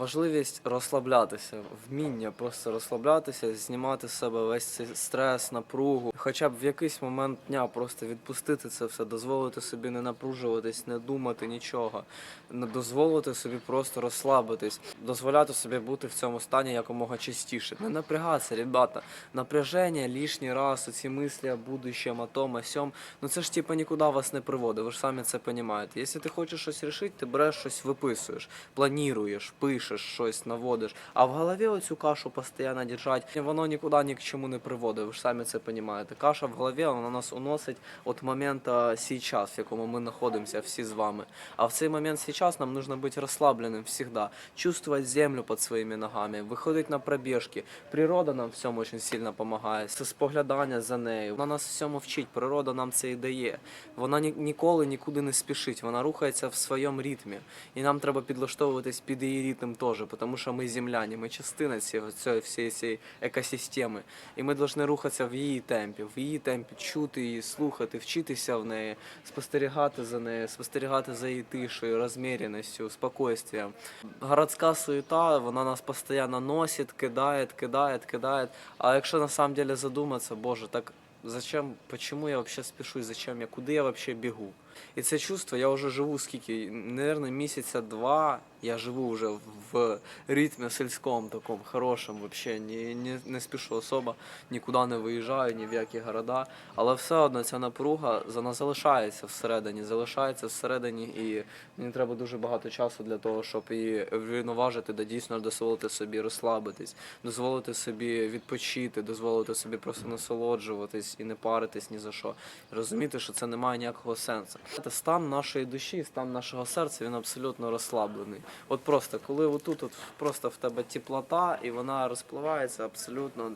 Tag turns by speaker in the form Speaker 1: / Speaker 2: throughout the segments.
Speaker 1: Важливість розслаблятися, вміння просто розслаблятися, знімати з себе весь цей стрес, напругу, хоча б в якийсь момент дня просто відпустити це все, дозволити собі не напружуватись, не думати нічого, не дозволити собі просто розслабитись, дозволяти собі бути в цьому стані якомога частіше. Не напрягатися, ребята. Напряження лишній раз, оці мислі о будущем, о том, о сьом, ну це ж типа нікуди вас не приводить, ви ж самі це розумієте. Якщо ти хочеш щось рішити, ти береш щось виписуєш, плануєш, пишеш щось, наводиш. А в голові оцю кашу постійно держать, воно нікуди ні к чому не приводить, ви ж самі це розумієте. Каша в голові, вона нас уносить від моменту сейчас, в якому ми знаходимося всі з вами. А в цей момент сейчас нам нужно бути розслабленим завжди, чувствовать землю під своїми ногами, виходити на пробіжки. Природа нам в цьому дуже сильно допомагає. Це споглядання за нею. Вона нас всьому вчить, природа нам це і дає. Вона ні, ніколи нікуди не спішить, вона рухається в своєму ритмі. І нам треба підлаштовуватись під її ритм теж, тому що ми земляні, ми частина цієї, цієї всієї цієї екосистеми. І ми повинні рухатися в її темпі, в її темпі, чути її, слухати, вчитися в неї, спостерігати за нею, спостерігати за її тишею, розміреністю, спокойствием. Городська суета, вона нас постійно носить, кидає, кидає, кидає. А якщо на задуматися, боже, так зачем, почему я вообще спішусь, зачем я, куди я вообще бігу? І це чувство, я вже живу скільки, наверное, місяця два, я живу вже в ритмі сільському такому, хорошому, вообще, не, не, не спішу особо, нікуди не виїжджаю, ні в які города. Але все одно ця напруга вона залишається всередині, залишається всередині, і мені треба дуже багато часу для того, щоб її врівноважити, да дійсно дозволити собі розслабитись, дозволити собі відпочити, дозволити собі просто насолоджуватись і не паритись ні за що. Розуміти, що це не має ніякого сенсу. Стан нашої душі, стан нашого серця, він абсолютно розслаблений. От просто коли отут от просто в тебе теплота, і вона розпливається абсолютно.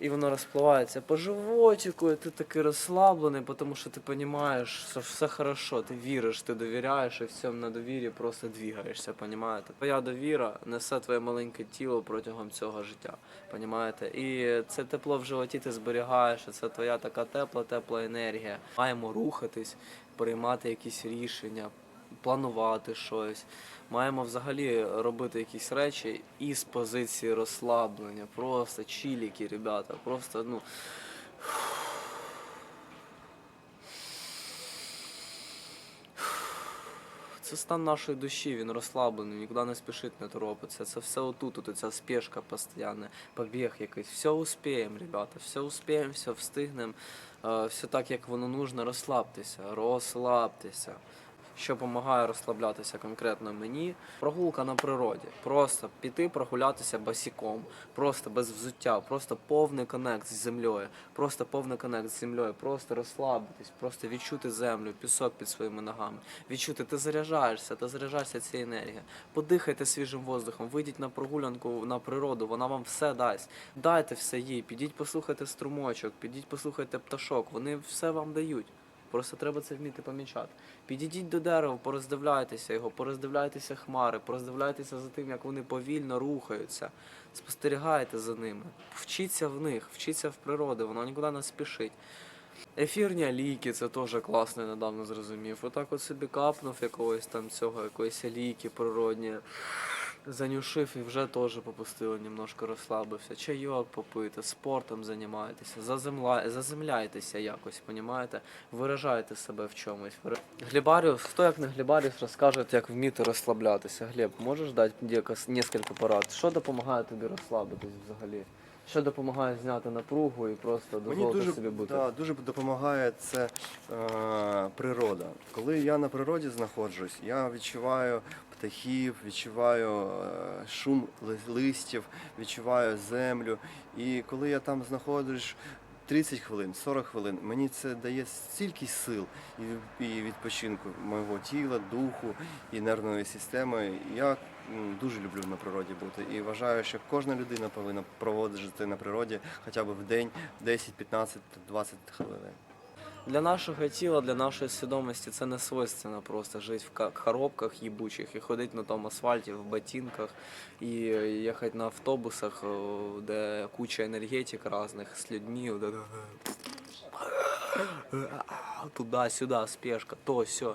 Speaker 1: І воно розпливається по животику, і ти такий розслаблений, тому що ти розумієш, що все хорошо, ти віриш, ти довіряєш, і в цьому на довірі просто двігаєшся, понімаєте? Твоя довіра несе твоє маленьке тіло протягом цього життя, понімаєте? І це тепло в животі ти зберігаєш, і це твоя така тепла, тепла енергія. Маємо рухатись, приймати якісь рішення, планувати щось. Маємо взагалі робити якісь речі із позиції розслаблення, просто чіліки, ребята, просто ну. Це стан нашої душі, він розслаблений, нікуди не спішить, не торопиться. Це все отут, от ця спешка постійна, побіг якийсь. Все успіємо, ребята, все успіємо, все встигнемо, е, все так, як воно нужно, розслабтеся, розслабтеся. Що допомагає розслаблятися конкретно мені, прогулка на природі. Просто піти прогулятися босиком, просто без взуття, просто повний коннект з землею, просто повний коннект з землею, просто розслабитись, просто відчути землю, пісок під своїми ногами. Відчути, ти заряджаєшся, ти заряджаєшся цією енергією. Подихайте свіжим воздухом, вийдіть на прогулянку на природу, вона вам все дасть. Дайте все їй, підіть послухайте струмочок, підіть послухайте пташок, вони все вам дають. Просто треба це вміти помічати. Підійдіть до дерева, пороздивляйтеся його, пороздивляйтеся хмари, пороздивляйтеся за тим, як вони повільно рухаються. Спостерігайте за ними. Вчіться в них, вчіться в природі, воно нікуди не спішить. Ефірні алійки, це теж класно, я недавно зрозумів. Отак от собі капнув якогось там цього, якоїсь алійки природні. Занюшив і вже теж попустило, немножко розслабився. Чайок попити, спортом займайтеся, заземла... заземляйтеся якось, понімаєте? Виражайте себе в чомусь. Глібаріус, хто як не Глібаріус, розкаже, як вміти розслаблятися. Глеб, можеш дати якось кілька порад? Що допомагає тобі розслабитись взагалі? Що допомагає зняти напругу і просто
Speaker 2: Мені
Speaker 1: дозволити
Speaker 2: дуже,
Speaker 1: собі бути?
Speaker 2: да, дуже допомагає це е, природа. Коли я на природі знаходжусь, я відчуваю птахів, відчуваю е, шум листів, відчуваю землю. І коли я там знаходжусь 30 хвилин, 40 хвилин, мені це дає стільки сил і, відпочинку мого тіла, духу і нервної системи. Я дуже люблю на природі бути і вважаю, що кожна людина повинна проводити на природі хоча б в день 10, 15, 20 хвилин.
Speaker 1: Для нашого тіла, для нашої свідомості це не свойственно просто жити в ка- коробках їбучих і ходити на тому асфальті в ботинках і їхати на автобусах, де куча енергетик різних з людьми. от это Туди-сюди, спешка, то все.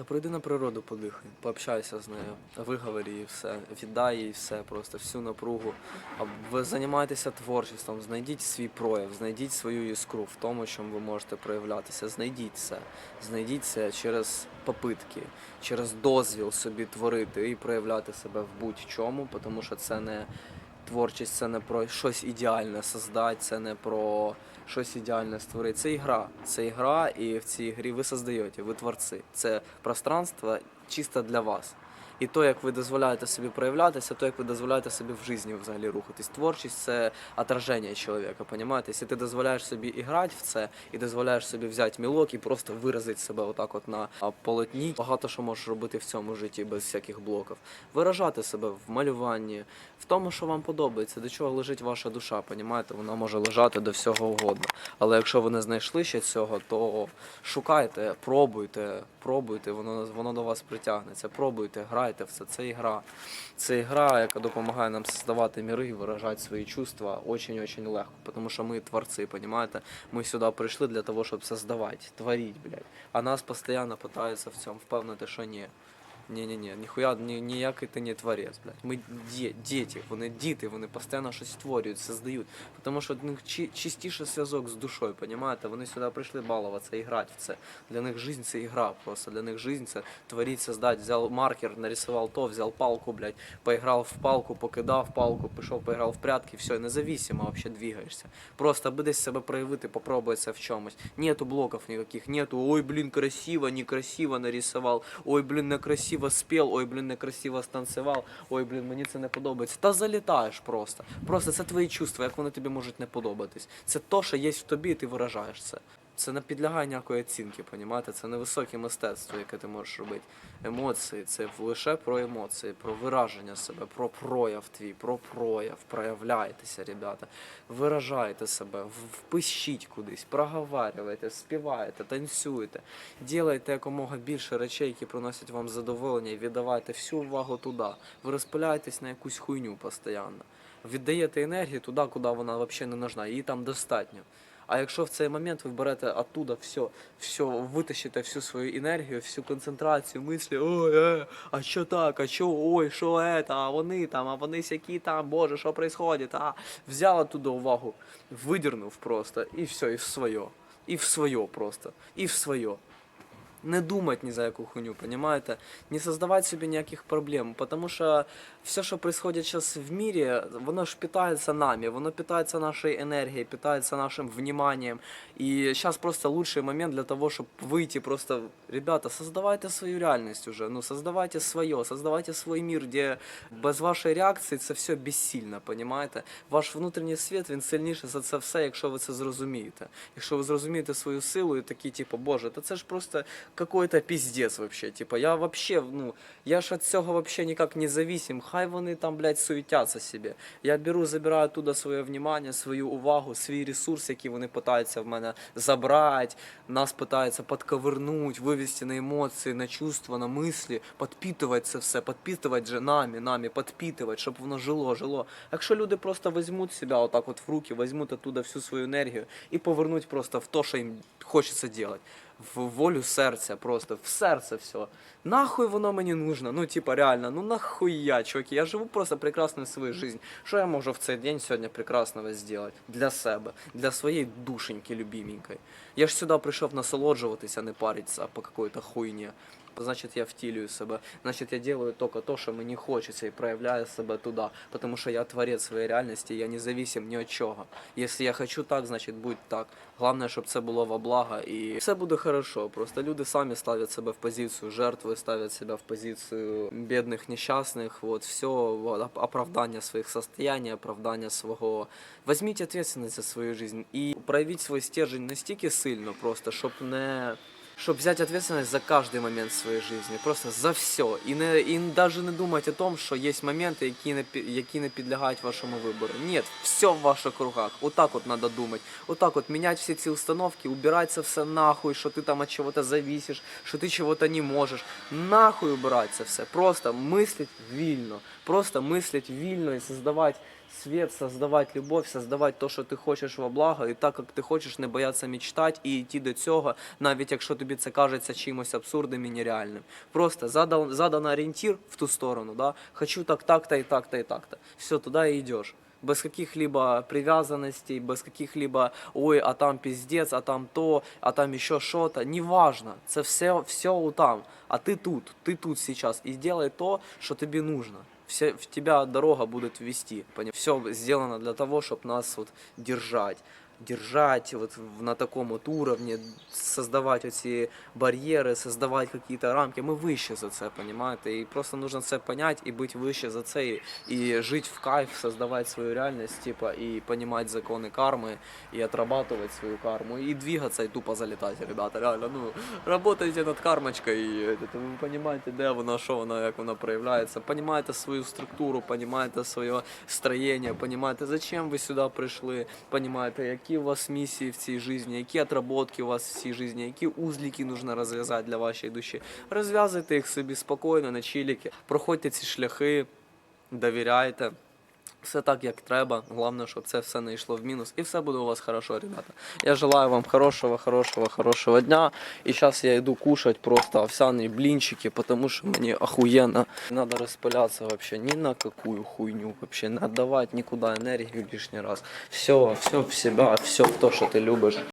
Speaker 1: Та прийди на природу, подихай, пообщайся з нею, виговори їй все, віддай їй все, просто всю напругу. А ви займайтеся творчістю, знайдіть свій прояв, знайдіть свою іскру в тому, чому ви можете проявлятися. Знайдіть це. Знайдіть це через попитки, через дозвіл собі творити і проявляти себе в будь-чому, тому що це не творчість, це не про щось ідеальне создати, це не про щось ідеальне створити. Це ігра. Це ігра, і в цій грі ви создаєте, ви творці. Це пространство чисто для вас. І то, як ви дозволяєте собі проявлятися, то, як ви дозволяєте собі в житті взагалі рухатись. Творчість це отраження чоловіка, понімаєте? Якщо ти дозволяєш собі іграти в це і дозволяєш собі взяти мілок і просто виразити себе отак от на полотні, багато що можеш робити в цьому житті без всяких блоків. Виражати себе в малюванні, в тому, що вам подобається, до чого лежить ваша душа, понімаєте? Вона може лежати до всього угодно. Але якщо ви не знайшли ще цього, то шукайте, пробуйте, пробуйте, воно, воно до вас притягнеться. Пробуйте, грайте в це. Це ігра. Це ігра, яка допомагає нам создавати міри і виражати свої чувства очень-очень легко. Тому що ми творці, понімаєте? Ми сюди прийшли для того, щоб создавати, творити, блядь. А нас постійно питаються в цьому впевнити, що ні. Ні-ні-ні, ніхуя, ні, ніякий ти не творець, блядь. Ми ді, діти, вони діти, вони постійно щось створюють, создають. Тому що в них чи, чистіше зв'язок з душою, понімаєте? Вони сюди прийшли балуватися і грати в це. Для них жизнь це ігра просто. Для них жизнь це творить, создать. Взяв маркер, нарисував то, взяв палку, блядь, поіграв в палку, покидав палку, пішов, поіграв в прятки, все, независимо вообще двигаєшся. Просто аби себе проявити, попробуватися в чомусь. Нету блоков никаких, нету, ой, блин, красиво, некрасиво нарисував, ой, блин, некрасиво спів, ой, блін, некрасиво станцював, ой, блін, мені це не подобається. Та залітаєш просто. Просто це твої чувства, як вони тобі можуть не подобатись. Це то, що є в тобі, і ти виражаєш це. Це не підлягає ніякої оцінки, понімаєте? Це не високе мистецтво, яке ти можеш робити. Емоції це лише про емоції, про вираження себе, про прояв твій, про прояв. Проявляйтеся, ребята. Виражайте себе, впишіть кудись, проговарюйте, співайте, танцюйте. Ділайте якомога більше речей, які приносять вам задоволення, і віддавайте всю увагу туди. Ви розпиляєтесь на якусь хуйню постійно. Віддаєте енергію туди, куди вона взагалі не нужна, її там достатньо. А якщо в цей момент ви берете оттуда все, все витащите всю свою енергію, всю концентрацію, мислі, ой, е, а що так, а що, ой, що це, а вони там, а вони сякі там, боже, що происходит, а взяв оттуда увагу, видірнув просто, і все, і в своє. І в своє просто, і в своє Не думать ні за яку хуйню, понимаете? Не создавать себе ніяких проблем, потому що все, що происходит сейчас в мире, воно ж питается нами, воно питается нашей энергией, питается нашим вниманием. И сейчас просто лучший момент для того, чтобы выйти просто, ребята, создавайте свою реальность уже, ну создавайте свое, создавайте свой мир, де без вашої реакції це все безсильно, понимаете? Ваш внутрішній світ, він сильніший за це все, якщо ви це зрозумієте. Якщо ви зрозумієте свою силу і такі, типу, боже, та це ж просто какой-то пиздец вообще. Типа, я вообще, ну, я ж от цього вообще никак не зависим. Хай вони там, блядь, суетяться собі. Я беру, забираю туди своє внимание, свою увагу, свій ресурс, який вони питаються в мене забрати, нас питаються подковернуть, вивести на емоції, на чувства, на мислі, підпитувати це все, підпитувати же нами, нами, підпитувати, щоб воно жило, жило. Якщо люди просто візьмуть себе отак от в руки, візьмуть оттуда всю свою енергію і повернуть просто в то, що їм хочеться робити в волю серця, просто в серце все. Нахуй воно мені нужно? Ну, типа, реально, ну нахуя, чуваки, я живу просто прекрасною свою жизнь. Що я можу в цей день сьогодні прекрасного зробити? Для себе, для своєї душеньки любименької. Я ж сюди прийшов насолоджуватися, а не паритися по какой-то хуйні. Значить, я втілюю себе. Значить, я делаю тільки то, що мені хочеться, і проявляю себе туди. Тому що я творець своєї реальності, я не зависим ні від чого. Якщо я хочу так, значить будь так. Головне, щоб це було во благо, і все буде хорошо. Просто люди самі ставлять себе в позицію жертви, ставлять себе в позицію бідних, нещасних. Вот все оправдання своїх состояний, оправдання свого. Візьміть відповідальність за свою жизнь і проявіть свій стержень настільки сильно, просто щоб не. Щоб взяти ответственность за кожний момент своєї житті, просто за все. І не і навіть не думати о том, що є моменти, які не які не підлягають вашому вибору. Ні, все в ваших руках. Отак от треба думати. Отак от міняти всі ці установки, убирати це все нахуй, що ти там від чого-то зависиш, що ти чого-то не можеш. Нахуй убирати це все. Просто мислить вільно. Просто мислить вільно і создавати свет, создавать любовь, создавать то, що ти хочеш во благо, і так, як ти хочеш, не боятися мечтати і йти до цього, навіть якщо тобі це кажеться чимось абсурдним і нереальним. Просто задал, задан орієнтир в ту сторону, да? хочу так, так-то і так-то і так-то. Все, туди і йдеш. Без каких-либо привязанностей, без каких-либо ой, а там пиздец, а там то, а там еще что-то. Неважно. Це все, все там. А ти тут, ти тут сейчас. І делай то, що тобі нужно. Все, в тебя дорога будет вести. Все сделано для того, чтобы нас вот держать Держать вот в- на таком вот уровне, создавать эти барьеры, создавать какие-то рамки. Мы выше за це, понимаете? И просто нужно це понять и быть выше за це, и, и жить в кайф, создавать свою реальность, типа, и понимать законы кармы, и отрабатывать свою карму, и двигаться, и тупо залетать, ребята, реально, ну, работайте над кармочкой, и это, ви понимаете, де вона, що вона, як вона проявляється, понимаете свою структуру, понимаете своє строєння, понимаете, зачем ви сюди прийшли, понимаете, які у вас місії в цій житті, які отработки у вас в цій житті, які узліки нужно розв'язати для вашої душі. Розв'язуйте їх собі спокійно, на чиліки, проходьте ці шляхи, довіряйте. Все так, як треба. Головне, щоб це все не йшло в мінус. І все буде у вас хорошо, ребята. Я желаю вам хорошого, хорошого, хорошого дня. І зараз я йду кушать просто овсяные блинчики, потому что мне охуенно. Не надо распыляться вообще ни на какую хуйню вообще. Не отдавать никуда энергию лишний раз. Все, все в себя, все в то, что ты любишь.